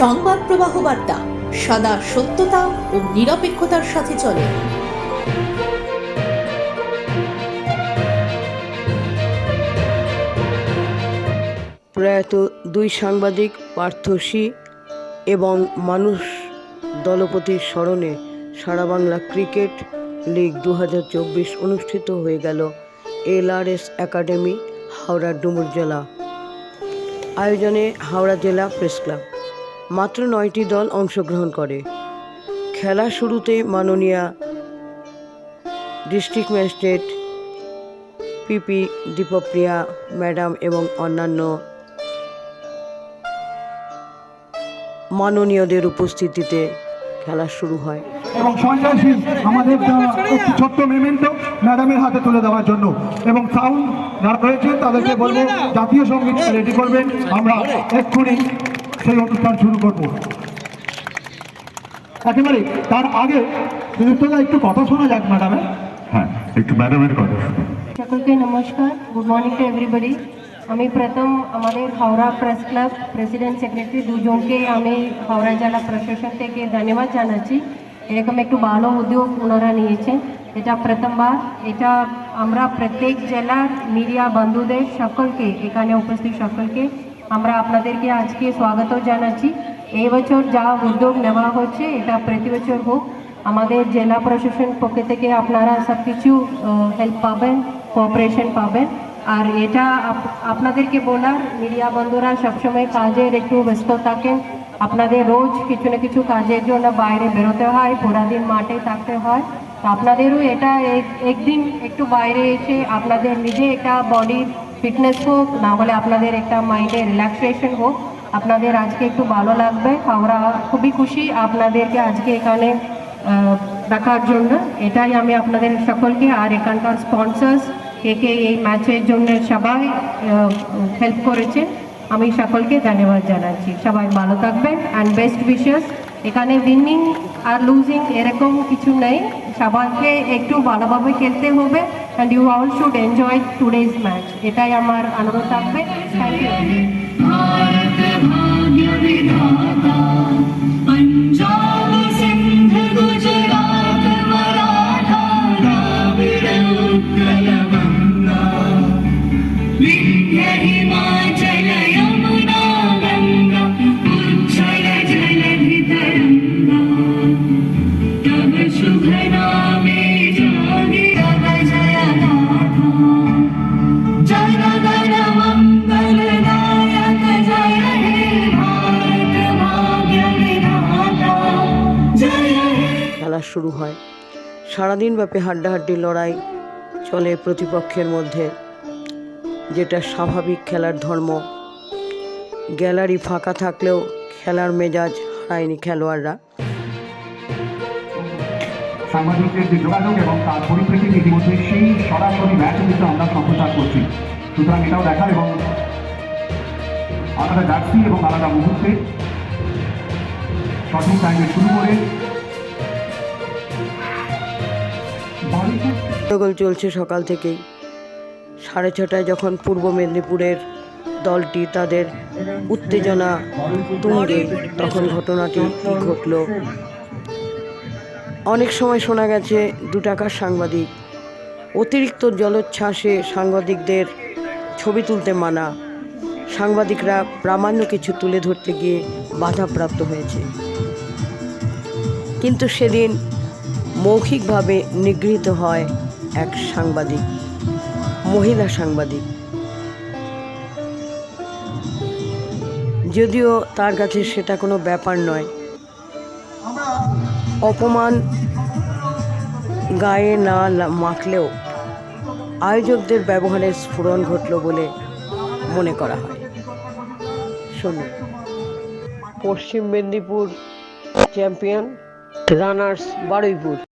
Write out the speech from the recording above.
সংবাদ প্রবাহ বার্তা, সদা সত্যতা ও নিরপেক্ষতার সাথে চলে। প্রয়াত দুই সাংবাদিক, পার্থসী এবং মানুষ দলপতির স্মরণে সারা বাংলা ক্রিকেট লিগ দু হাজার চব্বিশ অনুষ্ঠিত হয়ে গেল এলআরএস একাডেমি, হাওড়ার ডুমুর জেলা। আয়োজনে হাওড়া জেলা প্রেস ক্লাব। মাত্র নয়টি দল অংশগ্রহণ করে। খেলা শুরুতে মাননীয়া district magistrate PP Deeppriya, madam এবং অন্যান্য মাননীয়দের উপস্থিতিতে খেলা শুরু হয়। এবং সন্ন্যাসী আমাদের ছোট্ট মেমেন্টো ম্যাডামের হাতে তুলে দেওয়ার জন্য। এবং সাউন্ড যারা রয়েছেন তাদেরকে বলব, জাতীয় সংগীত রেডি করবেন। আমরা এক্ষুনি সেই অনুষ্ঠান শুরু করব। একেবারে তার আগে সুযুক্তদা একটু কথা শোনা যাক ম্যাডামের হ্যাঁ একটু ম্যাডামের কথা শুনুন সকলকে নমস্কার গুড মর্নিং টু এভরিবডি আমি প্রথম আমাদের Howrah press club president secretary দুজনকে আমি হাওড়া জেলা প্রশাসন থেকে ধন্যবাদ জানাচ্ছি। এরকম একটু ভালো উদ্যোগ ওনারা নিয়েছেন। এটা প্রথমবার। এটা আমরা প্রত্যেক জেলার মিডিয়া বন্ধুদের সকলকে এখানে উপস্থিত সকলকে আমরা আপনাদেরকে আজকে স্বাগত জানাচ্ছি। এই বছর যা উদ্যোগ নেওয়া হচ্ছে, এটা প্রতি বছর হোক, আমাদের জেলা প্রশাসন পক্ষ থেকে আপনারা সব কিছু হেল্প পাবেন কোঅপারেশন পাবেন। আর এটা আপনাদেরকে বলার, মিডিয়া বন্ধুরা সবসময় কাজের একটু ব্যস্ত থাকেন। আপনাদের রোজ কিছু না কিছু কাজের জন্য বাইরে বেরোতে হয় পুরা দিন মাঠে থাকতে হয়। তো আপনাদেরও এটা এক- একদিন একটু বাইরে এসে আপনাদের নিজে এটা বডির ফিটনেস হোক, না হলে আপনাদের একটা মাইন্ডে রিল্যাক্সেশন হোক, আপনাদের আজকে একটু ভালো লাগবে। আমরা খুবই খুশি আপনাদেরকে আজকে এখানে দেখার জন্য। এটাই আমি আপনাদের সকলকে আর এখানকার স্পন্সার্স কে কে এই ম্যাচের জন্য সবাই হেল্প করেছে আমি সকলকে ধন্যবাদ জানাচ্ছি। সবাই ভালো থাকবেন অ্যান্ড বেস্ট উইশেস এখানে উইনিং আর লুজিং এরকম কিছু নেই। সবাইকে একটু ভালোভাবে খেলতে হবে। And you all should enjoy today's match এটাই আমার অনুরোধ থাকবে। থ্যাংক ইউ খেলা শুরু হয়। সারাদিন ব্যাপী হাড্ডাহাড্ডি লড়াই চলে প্রতিপক্ষের মধ্যে, যেটা স্বাভাবিক খেলার ধর্ম। গ্যালারি ফাঁকা থাকলেও খেলার মেজাজ হারায়নি খেলোয়াড়রা। সাংবাদিকদের যে যোগাযোগ এবং তার পরিপ্রেক্ষিতে ইতিমধ্যে সেই সরাসরি কিন্তু আমরা সম্প্রচার করছি। সুতরাং এটাও দেখার এবং আলাদা জার্সি এবং আলাদা মুহূর্তে সঠিক টাইমে শুরু করে গন্ডগোল চলছে সকাল থেকেই। সাড়ে ছটায় যখন পূর্ব মেদিনীপুরের দলটি তাদের উত্তেজনা তুঙ্গে, তখন ঘটনাটি ঘটল। অনেক সময় শোনা গেছে দু টাকার সাংবাদিক, অতিরিক্ত জলোচ্ছ্বাসে সাংবাদিকদের ছবি তুলতে মানা। সাংবাদিকরা প্রামাণ্য কিছু তুলে ধরতে গিয়ে বাধাপ্রাপ্ত হয়েছে। কিন্তু সেদিন মৌখিকভাবে নিগৃহীত হয় এক সাংবাদিক, মহিলা সাংবাদিক। যদিও তার কাছে সেটা কোনো ব্যাপার নয়। অপমান গায়ে না মাখলেও আয়োজকদের ব্যবহারের স্ফুরণ ঘটল বলে মনে করা হয়। শুনুন। পশ্চিম মেদিনীপুর চ্যাম্পিয়ন, রানার্স বারুইপুর।